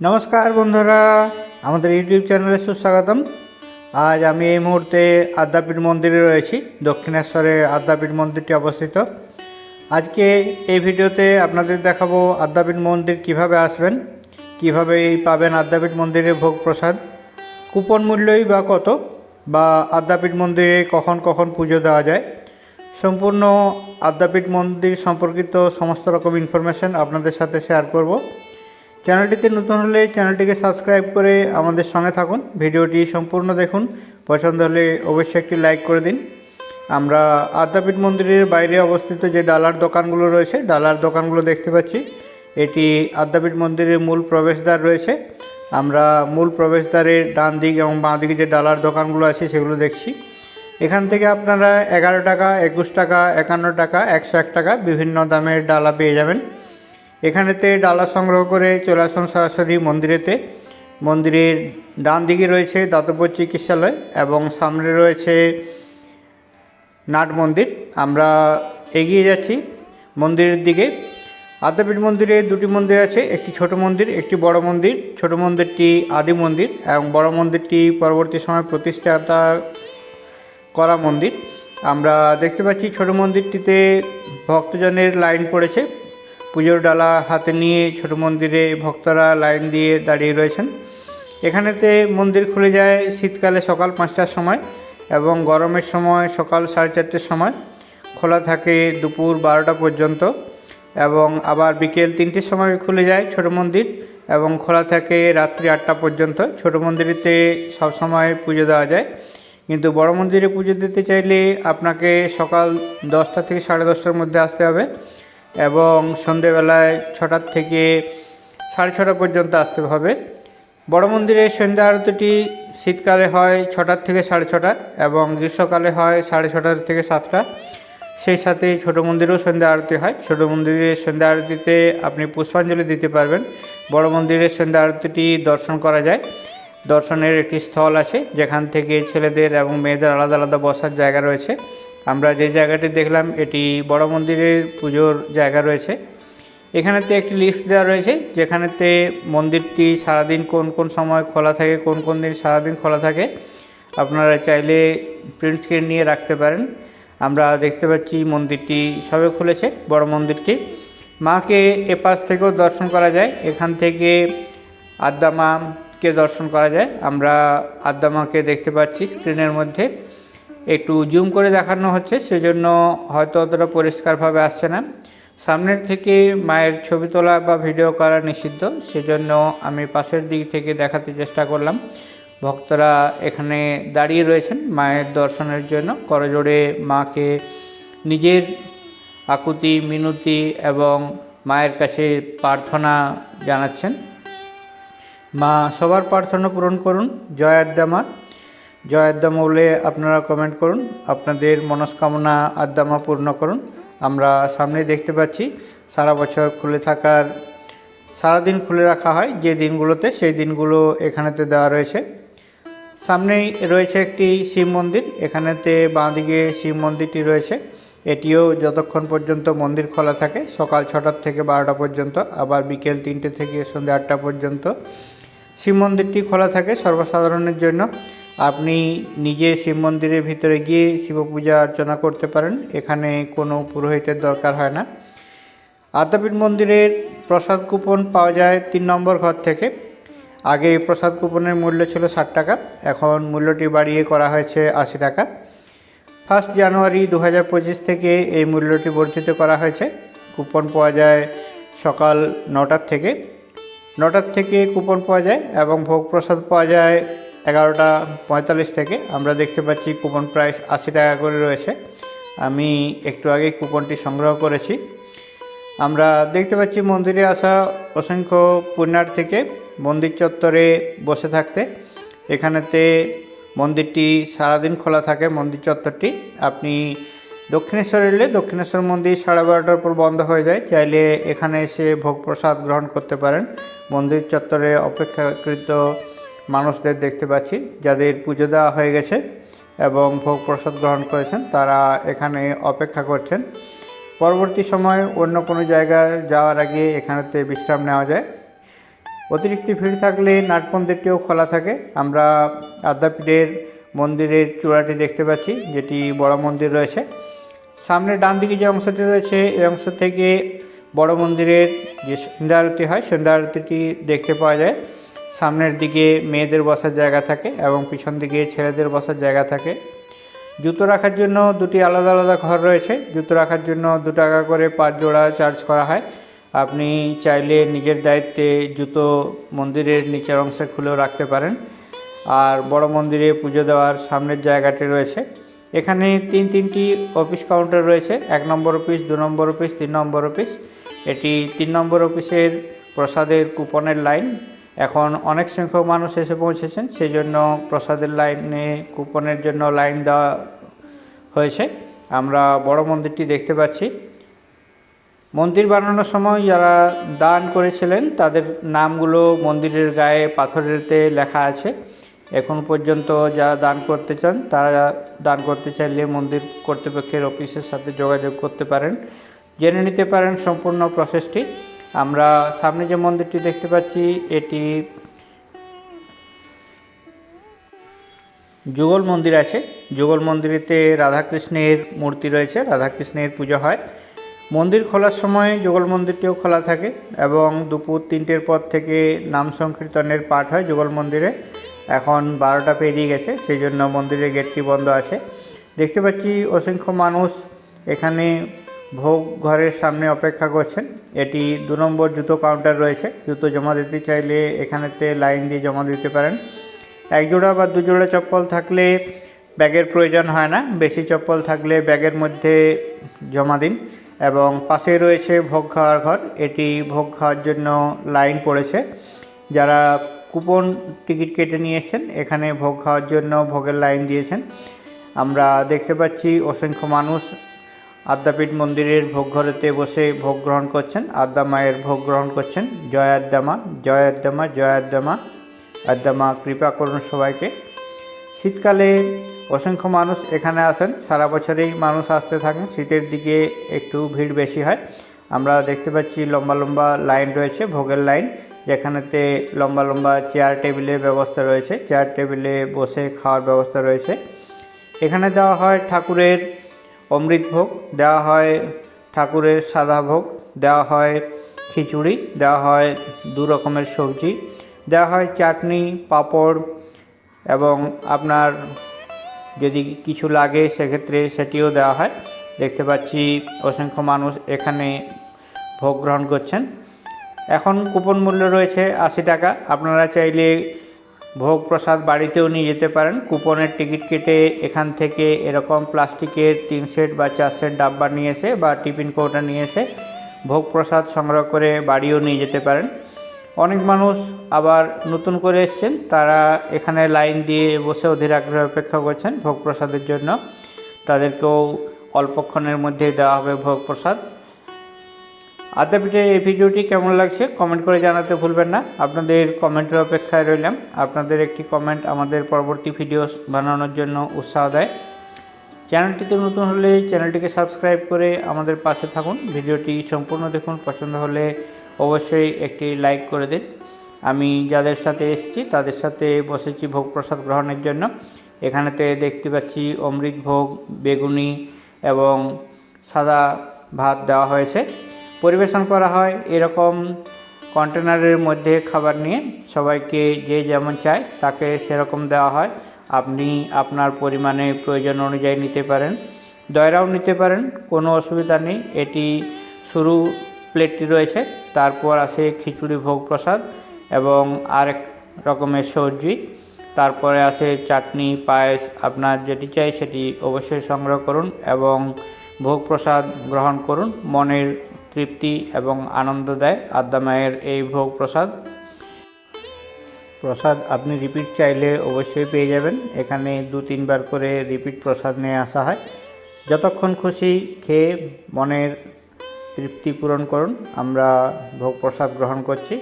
নমস্কার বন্ধুরা, আমাদের ইউটিউব চ্যানেলে সুস্বাগতম। আজ আমি এই মুহূর্তে আদ্যাপীঠ মন্দিরে রয়েছি, দক্ষিণেশ্বরে আদ্যাপীঠ মন্দিরটি অবস্থিত। আজকে এই ভিডিওতে আপনাদের দেখাবো আদ্যাপীঠ মন্দির কীভাবে আসবেন, কীভাবে এই পাবেন আদ্যাপীঠ মন্দিরে ভোগ প্রসাদ, কুপন মূল্যই বা কত, বা আদ্যাপীঠ মন্দিরে কখন কখন পুজো দেওয়া যায়। সম্পূর্ণ আদ্যাপীঠ মন্দির সম্পর্কিত সমস্ত রকম ইনফরমেশান আপনাদের সাথে শেয়ার করব। চ্যানেলটিতে নতুন হলে চ্যানেলটিকে সাবস্ক্রাইব করে আমাদের সঙ্গে থাকুন। ভিডিওটি সম্পূর্ণ দেখুন। পছন্দ হলে অবশ্যই একটি লাইক করে দিন। আমরা আদ্যাপীঠ মন্দিরের বাইরে অবস্থিত যে ডালার দোকানগুলো রয়েছে, ডালার দোকানগুলো দেখতে পাচ্ছি। এটি আদ্যাপীঠ মন্দিরের মূল প্রবেশদ্বার রয়েছে। আমরা মূল প্রবেশদ্বারের ডান দিক এবং বাঁ দিকে যে ডালার দোকানগুলো আছে, সেগুলো দেখছি। এখান থেকে আপনারা এগারো টাকা, একুশ টাকা, একান্ন টাকা, একশো এক টাকা বিভিন্ন দামের ডালা পেয়ে যাবেন। এখানেতে ডালা সংগ্রহ করে চলে আসুন সরাসরি মন্দিরেতে। মন্দিরের ডান দিকে রয়েছে দাতব্য চিকিৎসালয় এবং সামনে রয়েছে নাট মন্দির। আমরা এগিয়ে যাচ্ছি মন্দিরের দিকে। আদ্যাপীঠ মন্দিরে দুটি মন্দির আছে, একটি ছোট মন্দির, একটি বড় মন্দির। ছোট মন্দিরটি আদি মন্দির এবং বড় মন্দিরটি পরবর্তী সময় প্রতিষ্ঠাতা করা মন্দির। আমরা দেখতে পাচ্ছি ছোট মন্দিরটিতে ভক্তজনের লাইন পড়েছে। পুজোর ডালা হাতে নিয়ে ছোট মন্দিরে ভক্তরা লাইন দিয়ে দাঁড়িয়ে রয়েছেন। এখানেতে মন্দির খুলে যায় শীতকালে সকাল পাঁচটার সময় এবং গরমের সময় সকাল সাড়ে চারটের সময়। খোলা থাকে দুপুর বারোটা পর্যন্ত এবং আবার বিকেল তিনটের সময় খুলে যায় ছোট মন্দির এবং খোলা থাকে রাত্রি আটটা পর্যন্ত। ছোট মন্দিরেতে সবসময় পুজো দেওয়া যায়। কিন্তু বড় মন্দিরে পুজো দিতে চাইলে আপনাকে সকাল দশটা থেকে সাড়ে দশটার মধ্যে আসতে হবে। এবং সন্ধেবেলায় ছটার থেকে সাড়ে ছটা পর্যন্ত আসতে হবে। বড় মন্দিরে সন্ধ্যা আরতিটি শীতকালে হয় ছটার থেকে সাড়ে ছটা এবং গ্রীষ্মকালে হয় সাড়ে ছটার থেকে সাতটা। সেই সাথে ছোট মন্দিরেও সন্ধ্যা আরতি হয়। ছোট মন্দিরে সন্ধ্যা আরতিতে আপনি পুষ্পাঞ্জলি দিতে পারবেন। বড় মন্দিরের সন্ধ্যা আরতিটি দর্শন করা যায়। দর্শনের একটি স্থল আছে যেখান থেকে ছেলেদের এবং মেয়েদের আলাদা আলাদা বসার জায়গা রয়েছে। আমরা যে জায়গাটি দেখলাম, এটি বড় মন্দিরের পুজোর জায়গা রয়েছে। এখানেতে একটি লিস্ট দেওয়া রয়েছে, যেখানেতে মন্দিরটি সারাদিন কোন কোন সময় খোলা থাকে, কোন কোন দিন সারাদিন খোলা থাকে, আপনারা চাইলে প্রিন্ট স্ক্রিন নিয়ে রাখতে পারেন। আমরা দেখতে পাচ্ছি মন্দিরটি সবে খুলেছে, বড় মন্দিরটি। মাকে এপাশ থেকেও দর্শন করা যায়, এখান থেকে আদ্যা মাকে দর্শন করা যায়। আমরা আদ্যা মাকে দেখতে পাচ্ছি স্ক্রিনের মধ্যে। একটু জুম করে দেখানো হচ্ছে, সেজন্য হয়তো অতটা পরিষ্কারভাবে আসছে না। সামনের থেকে মায়ের ছবি তোলা বা ভিডিও করা নিষিদ্ধ, সেজন্য আমি পাশের দিক থেকে দেখাতে চেষ্টা করলাম। ভক্তরা এখানে দাঁড়িয়ে রয়েছেন মায়ের দর্শনের জন্য। করজোড়ে মাকে নিজের আকুতি, মিনতি এবং মায়ের কাছে প্রার্থনা জানাচ্ছেন। মা সবার প্রার্থনা পূরণ করুন। জয় আদ্যামা জয় আদ্যামা বলে আপনারা কমেন্ট করুন, আপনাদের মনস্কামনা আদ্যামা পূর্ণ করুন। আমরা সামনে দেখতে পাচ্ছি, সারা বছর খুলে থাকার, সারাদিন খুলে রাখা হয় যে দিনগুলোতে, সেই দিনগুলো এখানেতে দেওয়া রয়েছে। সামনেই রয়েছে একটি শিব মন্দির, এখানেতে বাঁদিকে শিব মন্দিরটি রয়েছে। এটিও যতক্ষণ পর্যন্ত মন্দির খোলা থাকে, সকাল ছটার থেকে বারোটা পর্যন্ত, আবার বিকেল তিনটে থেকে সন্ধ্যে আটটা পর্যন্ত শিব মন্দিরটি খোলা থাকে সর্বসাধারণের জন্য। আপনি নিজে শিব মন্দিরের ভিতরে গিয়ে শিব পূজা অর্চনা করতে পারেন। এখানে কোনো পুরোহিতের দরকার হয় না। আদ্যাপীঠ মন্দিরের প্রসাদ কুপন পাওয়া যায় তিন নম্বর ঘর থেকে। আগে প্রসাদ কুপনের মূল্য ছিল ষাট টাকা। এখন মূল্যটি বাড়িয়ে করা হয়েছে আশি টাকা। ফার্স্ট জানুয়ারি দু হাজার পঁচিশ থেকে এই মূল্যটি বর্ধিত করা হয়েছে। কুপন পাওয়া যায় সকাল নটার থেকে। নটার থেকে কুপন পাওয়া যায় এবং ভোগ প্রসাদ পাওয়া যায় এগারোটা পঁয়তাল্লিশ থেকে আমরা দেখতে পাচ্ছি কুপন প্রাইস আশি টাকা করে রয়েছে। আমি একটু আগে কুপনটি সংগ্রহ করেছি। আমরা দেখতে পাচ্ছি মন্দিরে আসা অসংখ্য পুণ্যার্থীকে মন্দির চত্বরে বসে থাকতে। এখানেতে মন্দিরটি সারাদিন খোলা থাকে, মন্দির চত্বরটি। আপনি দক্ষিণেশ্বর এলে দক্ষিণেশ্বর মন্দির সাড়ে বারোটার পর বন্ধ হয়ে যায়। চাইলে এখানে এসে ভোগ প্রসাদ গ্রহণ করতে পারেন। মন্দির চত্বরে অপেক্ষাকৃত মানুষদের দেখতে পাচ্ছি, যাদের পুজো দেওয়া হয়ে গেছে এবং ভোগ প্রসাদ গ্রহণ করেছেন, তারা এখানে অপেক্ষা করছেন। পরবর্তী সময় অন্য কোনো জায়গায় যাওয়ার আগে এখানেতে বিশ্রাম নেওয়া যায়। অতিরিক্ত ভিড় থাকলে নাট মন্দিরটিও খোলা থাকে। আমরা আদ্যাপীঠের মন্দিরের চূড়াটি দেখতে পাচ্ছি, যেটি বড় মন্দির রয়েছে। সামনে ডান দিকে যে অংশটি রয়েছে, এই অংশ থেকে বড় মন্দিরের যে সন্ধ্যা আরতি হয়, সন্ধ্যা আরতিটি দেখতে পাওয়া যায়। সামনের দিকে মেয়েদের বসার জায়গা থাকে এবং পিছন দিকে ছেলেদের বসার জায়গা থাকে। জুতো রাখার জন্য দুটি আলাদা আলাদা ঘর রয়েছে। জুতো রাখার জন্য দু টাকা করে পাঁচ জোড়া চার্জ করা হয়। আপনি চাইলে নিজের দায়িত্বে জুতো মন্দিরের নিচের অংশে খুলেও রাখতে পারেন। আর বড় মন্দিরে পুজো দেওয়ার সামনের জায়গাটি রয়েছে। এখানে তিন তিনটি অফিস কাউন্টার রয়েছে। এক নম্বর অফিস, দু নম্বর অফিস, তিন নম্বর অফিস। এটি তিন নম্বর অফিসের প্রসাদের কুপনের লাইন। এখন অনেক সংখ্যক মানুষ এসে পৌঁছেছেন সেই জন্য প্রসাদের লাইনে, কুপনের জন্য লাইন দেওয়া হয়েছে। আমরা বড় মন্দিরটি দেখতে পাচ্ছি। মন্দির বানানোর সময় যারা দান করেছিলেন, তাদের নামগুলো মন্দিরের গায়ে পাথরেতে লেখা আছে। এখন পর্যন্ত যারা দান করতে চান, তারা দান করতে চাইলে মন্দির কর্তৃপক্ষের অফিসের সাথে যোগাযোগ করতে পারেন। জেনে নিতে পারেন সম্পূর্ণ প্রসেসটি। আমরা সামনে যে মন্দিরটি দেখতে পাচ্ছি, এটি যুগল মন্দির আছে। যুগল মন্দিরেতে রাধাকৃষ্ণের মূর্তি রয়েছে, রাধাকৃষ্ণের পুজো হয়। মন্দির খোলার সময় যুগল মন্দিরটিও খোলা থাকে এবং দুপুর তিনটের পর থেকে নাম সংকীর্তনের পাঠ হয় যুগল মন্দিরে। এখন বারোটা পেরিয়ে গেছে সেই জন্য মন্দিরের গেটটি বন্ধ আছে। দেখতে পাচ্ছি অসংখ্য মানুষ এখানে ভোগ ঘরের সামনে অপেক্ষা করছেন। এটি দু নম্বর জুতো কাউন্টার রয়েছে। জুতো জমা দিতে চাইলে এখানেতে লাইন দিয়ে জমা দিতে পারেন। এক জোড়া বা দু জোড়া চপ্পল থাকলে ব্যাগের প্রয়োজন হয় না। বেশি চপ্পল থাকলে ব্যাগের মধ্যে জমা দিন এবং পাশে রয়েছে ভোগ খাওয়ার ঘর। এটি ভোগ খাওয়ার জন্য লাইন পড়েছে। যারা কুপন টিকিট কেটে নিয়ে এসেছেন, এখানে ভোগ খাওয়ার জন্য ভোগের লাইন দিয়েছেন। আমরা দেখতে পাচ্ছি অসংখ্য মানুষ আদ্যাপীঠ মন্দিরের ভোগ ঘরেতে বসে ভোগ গ্রহণ করছেন। আদ্যা মায়ের ভোগ গ্রহণ করছেন। জয় আদ্যামা জয় আদ্যামা জয় আদ্যামা আদ্যামা কৃপা করুন সবাইকে। শীতকালে অসংখ্য মানুষ এখানে আসেন। সারা বছরেই মানুষ আসতে থাকেন। শীতের দিকে একটু ভিড় বেশি হয়। আমরা দেখতে পাচ্ছি লম্বা লম্বা লাইন রয়েছে, ভোগের লাইন, যেখানেতে লম্বা লম্বা চেয়ার টেবিলের ব্যবস্থা রয়েছে। চেয়ার টেবিলে বসে খাওয়ার ব্যবস্থা রয়েছে। এখানে দেওয়া হয় ঠাকুরের অমৃত ভোগ দেওয়া হয়, ঠাকুরের সাদা ভোগ দেওয়া হয়, খিচুড়ি দেওয়া হয়, দু রকমের সবজি দেওয়া হয়, চাটনি, পাঁপড় এবং আপনার যদি কিছু লাগে সেক্ষেত্রে সেটিও দেওয়া হয়। দেখতে পাচ্ছি অসংখ্য মানুষ এখানে ভোগ গ্রহণ করছেন। এখন কুপন মূল্য রয়েছে আশি টাকা। আপনারা চাইলে ভোগ প্রসাদ বাড়িতেও নিয়ে যেতে পারেন। কুপনের টিকিট কেটে এখান থেকে এরকম প্লাস্টিকের তিন সেট বা চার সেট ডাব্বা নিয়ে এসে বা টিফিন কৌটা নিয়ে এসে ভোগ প্রসাদ সংগ্রহ করে বাড়িও নিয়ে যেতে পারেন। অনেক মানুষ আবার নতুন করে এসছেন। তারা এখানে লাইন দিয়ে বসে অধীর আগ্রহে অপেক্ষা করছেন ভোগ প্রসাদের জন্য। তাদেরকেও অল্পক্ষণের মধ্যেই দেওয়া হবে ভোগ প্রসাদ আদ্যাপীঠের এই ভিডিওটি কেমন লাগছে কমেন্ট করে জানাতে ভুলবেন না। আপনাদের কমেন্টের অপেক্ষায় রইলাম। আপনাদের একটি কমেন্ট আমাদের পরবর্তী ভিডিও বানানোর জন্য উৎসাহ দেয়। চ্যানেলটিতে নতুন হলে চ্যানেলটিকে সাবস্ক্রাইব করে আমাদের পাশে থাকুন। ভিডিওটি সম্পূর্ণ দেখুন। পছন্দ হলে অবশ্যই একটি লাইক করে দিন। আমি যাদের সাথে এসেছি, তাদের সাথে বসেছি ভোগ প্রসাদ গ্রহণের জন্য। এখানেতে দেখতে পাচ্ছি অমৃত ভোগ, বেগুনি এবং সাদা ভাত দেওয়া হয়েছে। পরিবেশন করা হয় এরকম কন্টেনারের মধ্যে খাবার নিয়ে সবাইকে যে যেমন চায় তাকে সেরকম দেওয়া হয়। আপনি আপনার পরিমাণে প্রয়োজন অনুযায়ী নিতে পারেন, দয়রাও নিতে পারেন, কোনো অসুবিধা নেই। এটি শুরু প্লেটটি রয়েছে, তারপর আসে খিচুড়ি ভোগ প্রসাদ এবং আরেক রকমের সবজি। তারপরে আসে চাটনি, পায়েস, আপনার যেটি চাই সেটি অবশ্যই সংগ্রহ করুন এবং ভোগ প্রসাদ গ্রহণ করুন। মনের তৃপ্তি এবং আনন্দ দেয় আদ্যা মায়ের এই ভোগ প্রসাদ। প্রসাদ আপনি রিপিট চাইলে অবশ্যই পেয়ে যাবেন। এখানে দু তিনবার করে রিপিট প্রসাদ নিয়ে আসা হয়। যতক্ষণ খুশি খেয়ে মনের তৃপ্তি পূরণ করুন। আমরা ভোগ প্রসাদ গ্রহণ করছি।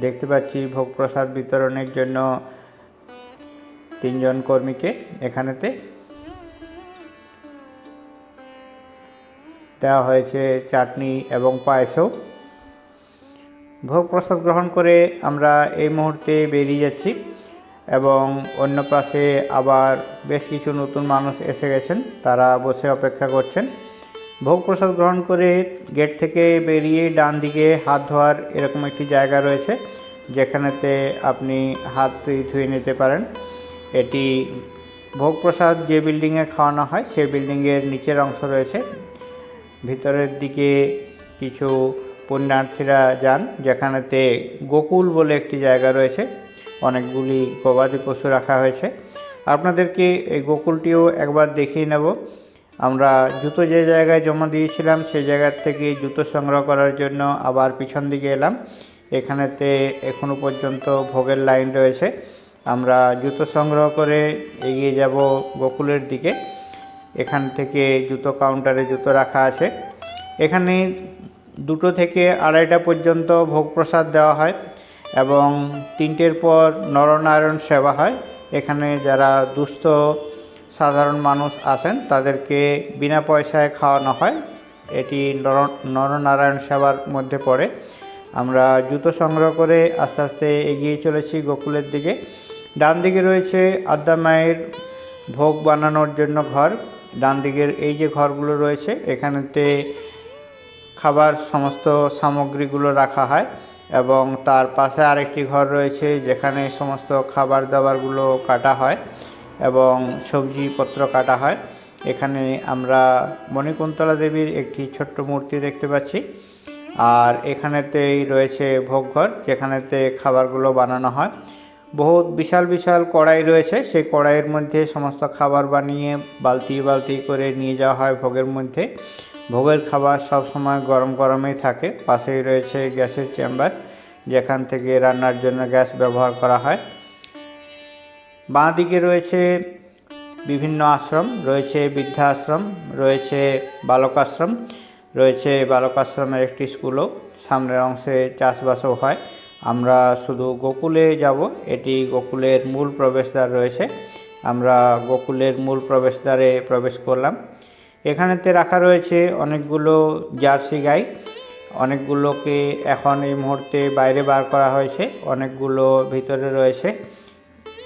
দেখতে পাচ্ছি ভোগ প্রসাদ বিতরণের জন্য তিনজন কর্মীকে এখানেতে। দেওয়া হয়েছে চাটনি এবং পায়েসও। ভোগ প্রসাদ গ্রহণ করে আমরা এই মুহূর্তে বেরিয়ে যাচ্ছি এবং অন্য পাশে আবার বেশ কিছু নতুন মানুষ এসে গেছেন, তারা বসে অপেক্ষা করছেন। ভোগ প্রসাদ গ্রহণ করে গেট থেকে বেরিয়ে ডান দিকে হাত ধোয়ার এরকম একটি জায়গা রয়েছে, যেখানেতে আপনি হাত ধুয়ে নিতে পারেন। এটি ভোগ প্রসাদ যে বিল্ডিংয়ে খাওয়ানো হয় সেই বিল্ডিংয়ের নিচের অংশ রয়েছে। ভিতরের দিকে কিছু পুণ্যার্থীরা যান, যেখানেতে গোকুল বলে একটি জায়গা রয়েছে। অনেকগুলি গবাদি পশু রাখা হয়েছে। আপনাদেরকে এই গোকুলটিও একবার দেখিয়ে নেব। আমরা জুতো যে জায়গায় জমা দিয়েছিলাম সেই জায়গার থেকে জুতো সংগ্রহ করার জন্য আবার পিছন দিকে এলাম। এখানেতে এখনও পর্যন্ত ভোগের লাইন রয়েছে। আমরা জুতো সংগ্রহ করে এগিয়ে যাব গোকুলের দিকে। এখান থেকে জুতো কাউন্টারে জুতো রাখা আছে। এখানে দুটো থেকে আড়াইটা পর্যন্ত ভোগ প্রসাদ দেওয়া হয় এবং তিনটের পর নরনারায়ণ সেবা হয়। এখানে যারা দুস্থ, সাধারণ মানুষ আসেন তাদেরকে বিনা পয়সায় খাওয়ানো হয়। এটি নর, নরনারায়ণ সেবার মধ্যে পড়ে। আমরা জুতো সংগ্রহ করে আস্তে আস্তে এগিয়ে চলেছি গোকুলের দিকে। ডান দিকে রয়েছে আদ্যা মায়ের ভোগ বানানোর জন্য ঘর। ডান দিকের এই যে ঘরগুলো রয়েছে, এখানেতে খাবার সমস্ত সামগ্রীগুলো রাখা হয় এবং তার পাশে আরেকটি ঘর রয়েছে যেখানে সমস্ত খাবার দাবারগুলো কাটা হয় এবং সবজিপত্র কাটা হয়। এখানে আমরা মণিকুন্তলা দেবীর একটি ছোট্ট মূর্তি দেখতে পাচ্ছি। আর এখানেতেই রয়েছে ভোগঘর, যেখানেতে খাবারগুলো বানানো হয়। বহুত বিশাল বিশাল কড়াই রয়েছে। সেই কড়াইয়ের মধ্যে সমস্ত খাবার বানিয়ে বালতি বালতি করে নিয়ে যাওয়া হয় ভোগের মধ্যে। ভোগের খাবার সব সময় গরম, গরমই থাকে। পাশেই রয়েছে গ্যাসের চেম্বার, যেখান থেকে রান্নার জন্য গ্যাস ব্যবহার করা হয়। বাঁ দিকে রয়েছে বিভিন্ন আশ্রম, রয়েছে বৃদ্ধাশ্রম, রয়েছে বালকাশ্রম, রয়েছে বালকাশ্রমের একটি স্কুলও। সামনের অংশে চাষবাসও হয়। আমরা শুধু গোকুলে যাব, এটি গোকুলের মূল প্রবেশদ্বার রয়েছে। আমরা গোকুলের মূল প্রবেশদ্বারে প্রবেশ করলাম। এখানেতে রাখা রয়েছে অনেকগুলো জার্সি গাই। অনেকগুলোকে এখন এই মুহূর্তে বাইরে বার করা হয়েছে, অনেকগুলো ভিতরে রয়েছে।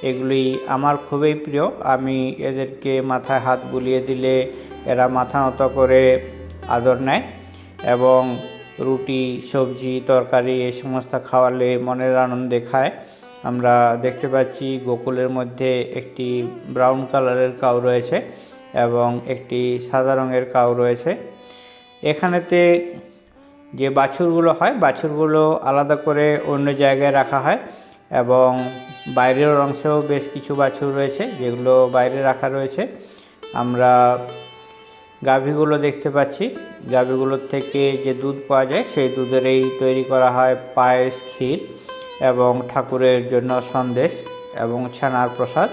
এগুলি আমার খুবই প্রিয়। আমি এদেরকে মাথায় হাত বুলিয়ে দিলে এরা মাথা নত করে আদর নেয় এবং রুটি, সবজি, তরকারি, এই সমস্ত খাওয়ালে মনের আনন্দে খায়। আমরা দেখতে পাচ্ছি গোকুলের মধ্যে একটি ব্রাউন কালারের কাউ রয়েছে এবং একটি সাদা রঙের কাউ রয়েছে। এখানেতে যে বাছুরগুলো হয়, বাছুরগুলো আলাদা করে অন্য জায়গায় রাখা হয় এবং বাইরের অংশেও বেশ কিছু বাছুর রয়েছে যেগুলো বাইরে রাখা রয়েছে। আমরা গাভীগুলো দেখতে পাচ্ছি। গাভীগুলোর থেকে যে দুধ পাওয়া যায়, সেই দুধেরই তৈরি করা হয় পায়েস, ক্ষীর এবং ঠাকুরের জন্য সন্দেশ এবং ছানার প্রসাদ।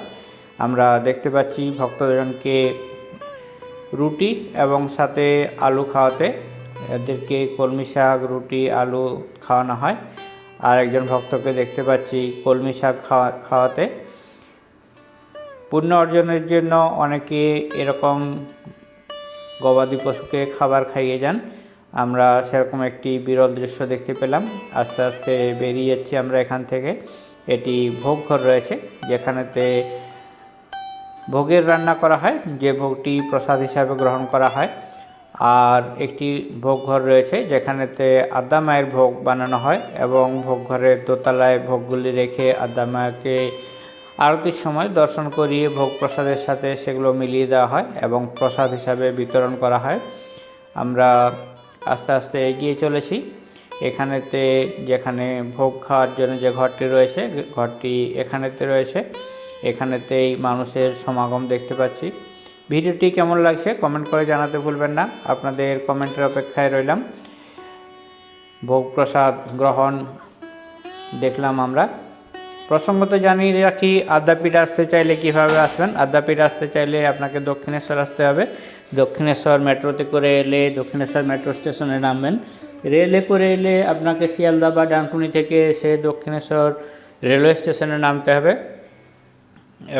আমরা দেখতে পাচ্ছি ভক্তজনকে রুটি এবং সাথে আলু খাওয়াতে। এদেরকে কলমি শাক, রুটি, আলু খাওয়ানো হয়। আর একজন ভক্তকে দেখতে পাচ্ছি কলমি শাক খাওয়া, খাওয়াতে। পুণ্য অর্জনের জন্য অনেকে এরকম গবাদি পশুকে খাবার খাইয়ে যান। আমরা সেরকম একটি বিরল দৃশ্য দেখতে পেলাম। আস্তে আস্তে বেরিয়ে যাচ্ছি আমরা এখান থেকে। এটি ভোগ ঘর রয়েছে, যেখানেতে ভোগের রান্না করা হয়, যে ভোগটি প্রসাদ হিসাবে গ্রহণ করা হয়। আর একটি ভোগ ঘর রয়েছে, যেখানেতে আদ্যা মায়ের ভোগ বানানো হয় এবং ভোগ ঘরের দোতলায় ভোগগুলি রেখে আদ্যা মাকে আরতির সময় দর্শন করিয়ে ভোগ প্রসাদের সাথে সেগুলো মিলিয়ে দেওয়া হয় এবং প্রসাদ হিসাবে বিতরণ করা হয়। আমরা আস্তে আস্তে এগিয়ে চলেছি। এখানেতে যেখানে ভোগ খাওয়ার জন্য যে ঘরটি রয়েছে, ঘরটি এখানেতে রয়েছে। এখানেতেই মানুষের সমাগম দেখতে পাচ্ছি। ভিডিওটি কেমন লাগছে কমেন্ট করে জানাতে ভুলবেন না। আপনাদের কমেন্টের অপেক্ষায় রইলাম। ভোগ প্রসাদ গ্রহণ দেখলাম আমরা। প্রসঙ্গত জানিয়ে রাখি, আদ্যাপীঠ আসতে চাইলে কীভাবে আসবেন? আদ্যাপীঠ আসতে চাইলে আপনাকে দক্ষিণেশ্বর আসতে হবে। দক্ষিণেশ্বর মেট্রোতে করে এলে দক্ষিণেশ্বর মেট্রো স্টেশনে নামবেন। রেলে করে এলে আপনাকে শিয়ালদা বা ডানকুনি থেকে এসে দক্ষিণেশ্বর রেলওয়ে স্টেশনে নামতে হবে।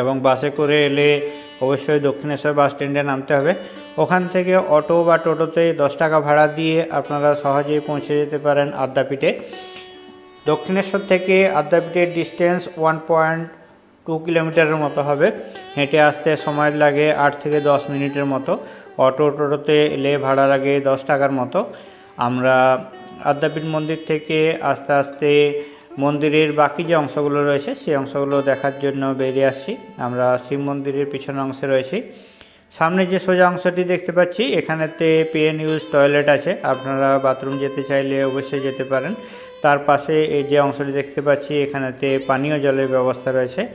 এবং বাসে করে এলে অবশ্যই দক্ষিণেশ্বর বাস স্ট্যান্ডে নামতে হবে। ওখান থেকে অটো বা টোটোতে দশ টাকা ভাড়া দিয়ে আপনারা সহজেই পৌঁছে যেতে পারেন আদ্যাপীঠে। দক্ষিণেশ্বর থেকে আদ্যাপীঠের ডিস্টেন্স ওয়ান পয়েন্ট টু কিলোমিটারের মতো হবে। হেঁটে আসতে সময় লাগে আট থেকে দশ মিনিটের মতো। অটো টোটোতে এলে ভাড়া লাগে দশ টাকার মতো। আমরা আদ্যাপীঠ মন্দির থেকে আস্তে আস্তে মন্দিরের বাকি যে অংশগুলো রয়েছে, সেই অংশগুলো দেখার জন্য বেরিয়ে আসছি। আমরা শিব মন্দিরের পিছনের অংশে রয়েছি। সামনে যে সোজা অংশটি দেখতে পাচ্ছি, এখানেতে পেন ইউজ টয়লেট আছে। আপনারা বাথরুম যেতে চাইলে অবশ্যই যেতে পারেন। তার পাশে এই যে অংশটি দেখতে পাচ্ছি, এখানেতে পানীয় জলের ব্যবস্থা রয়েছে।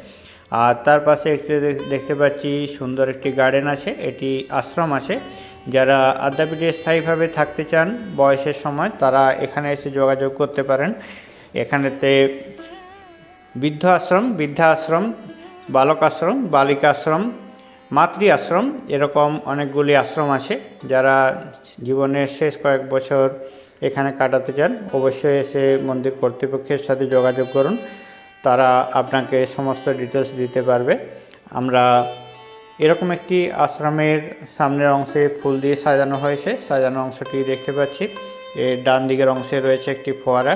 আর তার পাশে একটি দেখ- দেখতে পাচ্ছি সুন্দর একটি গার্ডেন আছে, এটি আশ্রম আছে। যারা আদ্যাপীঠে স্থায়ীভাবে থাকতে চান বয়সের সময়, তারা এখানে এসে যোগাযোগ করতে পারেন। এখানেতে বৃদ্ধ আশ্রম, বৃদ্ধা আশ্রম, বালক আশ্রম, বালিকা আশ্রম, মাতৃ আশ্রম, এরকম অনেকগুলি আশ্রম আছে। যারা জীবনের শেষ কয়েক বছর এখানে কাটাতে চান, অবশ্যই এসে মন্দির কর্তৃপক্ষের সাথে যোগাযোগ করুন। তারা আপনাকে সমস্ত ডিটেলস দিতে পারবে। আমরা এরকম একটি আশ্রমের সামনের অংশে ফুল দিয়ে সাজানো হয়েছে। সাজানো অংশটি দেখতে পাচ্ছি। এর ডান দিকের অংশে রয়েছে একটি ফোয়ারা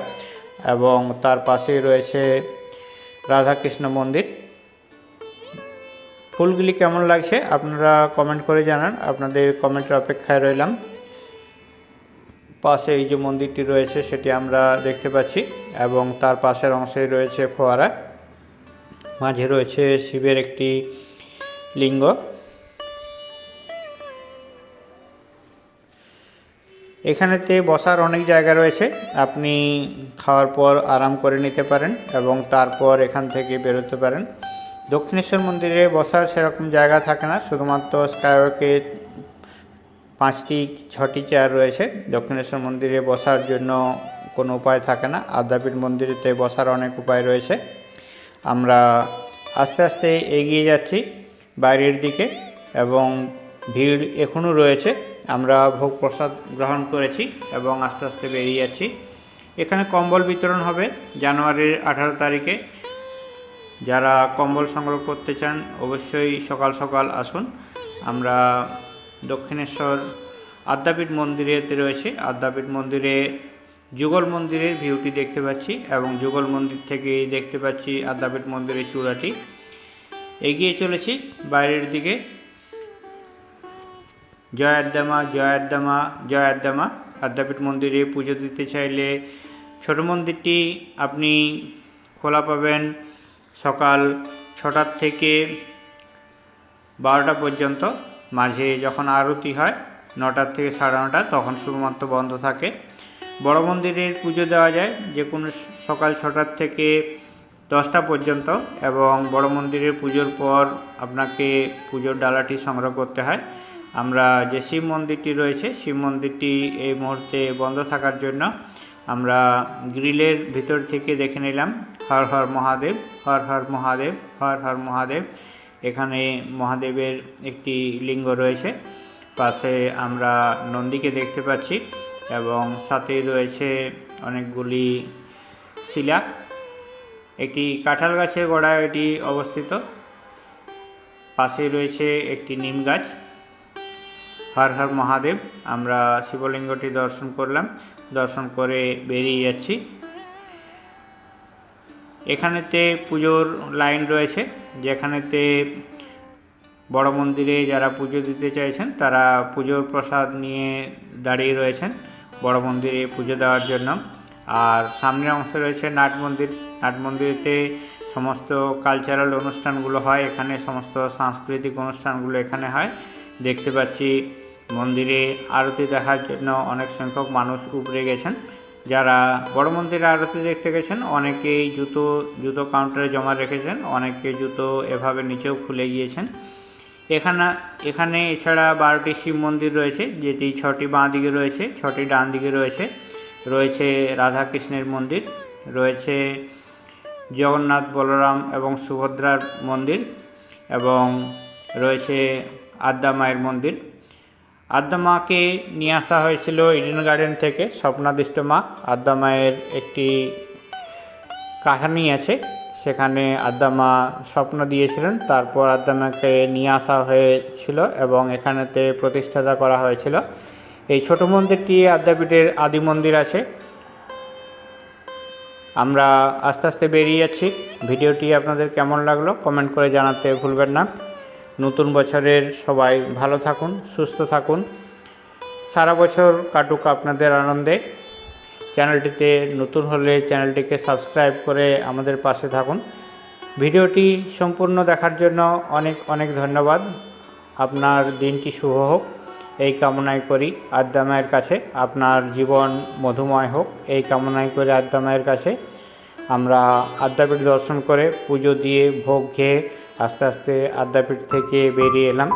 এবং তার পাশেই রয়েছে রাধাকৃষ্ণ মন্দির। ফুলগুলি কেমন লাগছে আপনারা কমেন্ট করে জানান। আপনাদের কমেন্টের অপেক্ষায় রইলাম। পাশে এই যে মন্দিরটি রয়েছে, সেটি আমরা দেখতে পাচ্ছি এবং তার পাশের অংশে রয়েছে ফোয়ারা। মাঝে রয়েছে শিবের একটি লিঙ্গ। এখানেতে বসার অনেক জায়গা রয়েছে, আপনি খাওয়ার পর আরাম করে নিতে পারেন এবং তারপর এখান থেকে বেরোতে পারেন। দক্ষিণেশ্বর মন্দিরে বসার সেরকম জায়গা থাকে না, শুধুমাত্র স্কাইওয়াকে পাঁচটি, ছটি চেয়ার রয়েছে। দক্ষিণেশ্বর মন্দিরে বসার জন্য কোনো উপায় থাকে না। আদ্যাপীঠ মন্দিরেতে বসার অনেক উপায় রয়েছে। আমরা আস্তে আস্তে এগিয়ে যাচ্ছি বাইরের দিকে এবং ভিড় এখনও রয়েছে। আমরা ভোগ প্রসাদ গ্রহণ করেছি এবং আস্তে আস্তে বেরিয়ে যাচ্ছি। এখানে কম্বল বিতরণ হবে জানুয়ারির আঠারো তারিখে। যারা কম্বল সংগ্রহ করতে চান, অবশ্যই সকাল সকাল আসুন। আমরা দক্ষিণেশ্বর আদ্যাপীঠ মন্দিরেতে রয়েছে। আদ্যাপীঠ মন্দিরে যুগল মন্দিরের ভিউটি দেখতে পাচ্ছি এবং যুগল মন্দির থেকে দেখতে পাচ্ছি আদ্যাপীঠ মন্দিরের চূড়াটি। এগিয়ে চলেছি বাইরের দিকে। জয় আদ্যামা জয় আদ্যামা জয় আদ্যামা। আদ্যাপীঠ মন্দিরে পুজো দিতে চাইলে ছোট মন্দিরটি আপনি খোলা পাবেন সকাল ছটার থেকে বারোটা পর্যন্ত। মাঝে যখন আরতি হয়, নটার থেকে সাড়ে নটা, তখন শুধুমাত্র বন্ধ থাকে। বড় মন্দিরের পুজো দেওয়া যায় যে কোনো সকাল ছটার থেকে দশটা পর্যন্ত এবং বড় মন্দিরের পুজোর পর আপনাকে পুজোর ডালাটি সংগ্রহ করতে হয়। আমরা যে শিব মন্দিরটি রয়েছে, শিব মন্দিরটি এই মুহূর্তে বন্ধ থাকার জন্য আমরা গ্রিলের ভিতর থেকে দেখে নিলাম। হর হর মহাদেব, হর হর মহাদেব, হর হর মহাদেব। এখানে মহাদেবের একটি লিঙ্গ রয়েছে। পাশে আমরা নন্দীকে দেখতে পাচ্ছি এবং সাথে রয়েছে অনেকগুলি শিলা। একটি কাঁঠাল গাছের গোড়ায় এটি অবস্থিত। পাশে রয়েছে একটি নিম গাছ। হর হর মহাদেব, আমরা শিবলিঙ্গটি দর্শন করলাম। দর্শন করে বেরিয়ে যাচ্ছি। এখানেতে পুজোর লাইন রয়েছে, যেখানেতে বড় মন্দিরে যারা পুজো দিতে চাইছেন, তারা পুজোর প্রসাদ নিয়ে দাঁড়িয়ে রয়েছেন বড় মন্দিরে পুজো দেওয়ার জন্য। আর সামনের অংশে রয়েছে নাট মন্দির। নাট মন্দিরেতে সমস্ত কালচারাল অনুষ্ঠানগুলো হয়, এখানে সমস্ত সাংস্কৃতিক অনুষ্ঠানগুলো এখানে হয়। দেখতে পাচ্ছি মন্দিরে আরতি দেখার জন্য অনেক সংখ্যক মানুষ উপরে গেছেন। যারা বড় মন্দিরে আরতি দেখতে গেছেন, অনেকেই জুতো জুতো কাউন্টারে জমা রেখেছেন, অনেকে জুতো এভাবে নিচেও খুলে গিয়েছেন। এখানে এখানে এছাড়া বারোটি শিব মন্দির রয়েছে, যেটি ছটি বাঁ দিকে রয়েছে, ছটি ডান দিকে রয়েছে। রয়েছে রাধাকৃষ্ণের মন্দির, রয়েছে জগন্নাথ বলরাম এবং সুভদ্রার মন্দির এবং রয়েছে আদ্যা মায়ের মন্দির। আদ্যা মাকে নিয়ে আসা হয়েছিল ইডেন গার্ডেন থেকে স্বপ্নাদিষ্ট মা। আদ্যা মায়ের একটি কাহানি আছে। সেখানে আদ্যা মা স্বপ্ন দিয়েছিলেন, তারপর আদ্যা মাকে নিয়ে আসা হয়েছিল এবং এখানেতে প্রতিষ্ঠাতা করা হয়েছিল। এই ছোট মন্দিরটি আদ্যাপীঠের আদি মন্দির আছে। আমরা আস্তে আস্তে বেরিয়ে যাচ্ছি। ভিডিওটি আপনাদের কেমন লাগল কমেন্ট করে জানাতে ভুলবেন না। নতুন বছরের সবাই ভালো থাকুন, সুস্থ থাকুন। সারা বছর কাটুক আপনাদের আনন্দে। চ্যানেলটিতে নতুন হলে চ্যানেলটিকে সাবস্ক্রাইব করে আমাদের পাশে থাকুন। ভিডিওটি সম্পূর্ণ দেখার জন্য অনেক অনেক ধন্যবাদ। আপনার দিনটি শুভ হোক। এই কামনাই করি আদ্যা মায়ের কাছে। আপনার জীবন মধুময় হোক। এই কামনাই করি আদ্যা মায়ের কাছে। আমরা আদ্যাপীঠ দর্শন করে পুজো দিয়ে ভোগ খেয়ে আস্তে আস্তে আদ্যাপীঠ থেকে বেরিয়ে এলাম।